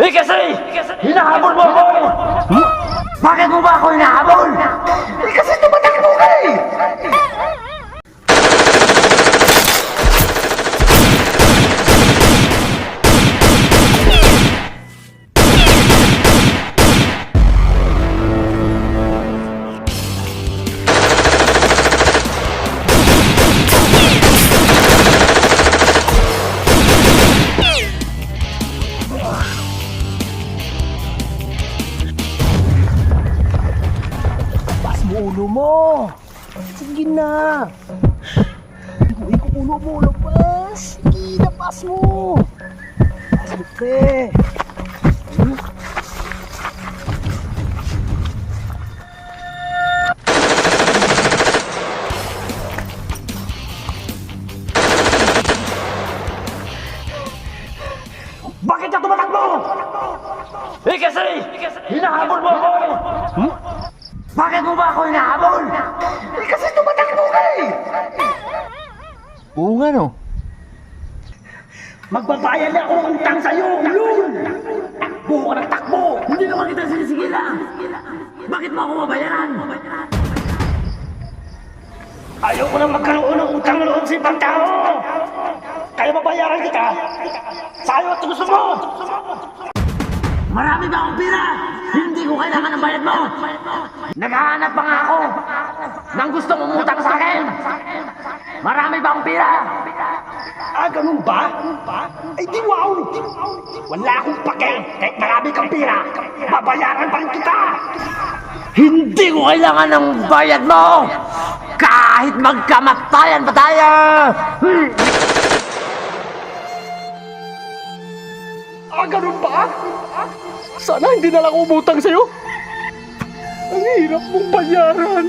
Eh kasi, hinahabol mo ako! Bakit mo ba ako hinahabol? Eh kasi ulo mo! Sige na! Ko ulo mo, labas! Sige, labas mo! Labas mo, pre! Bakit ka tumatakbo? Eh kasi, hinahabol mo ako! Bakit mo ba ako hinahabol? Eh kasi tumatakbo ka eh! Oo nga no. Magbabayad na ako ng utang sa'yo! Yun! Buho ka ng takbo! Hindi naman kita sinisigilan! Bakit mo ako mabayaran? Ayoko na magkaroon ng utang loob sa ibang tao! Kaya mabayaran kita! Sa'yo at gusto mo! Marami ba akong pira? Hindi ko kailangan ng bayad mo! Naghahanap pa nga ako ng gustong umutang sa akin! Marami ba akong pira? Ah, ganun ba? Ay di wow! Wala akong pake! Kahit marami kang pira, babayaran pa rin kita! Hindi ko kailangan ng bayad mo! Kahit magkamatayan pa tayo! Hmm. Ganun ba? Sana hindi na lang umutang sa'yo. Ang hirap mong bayaran.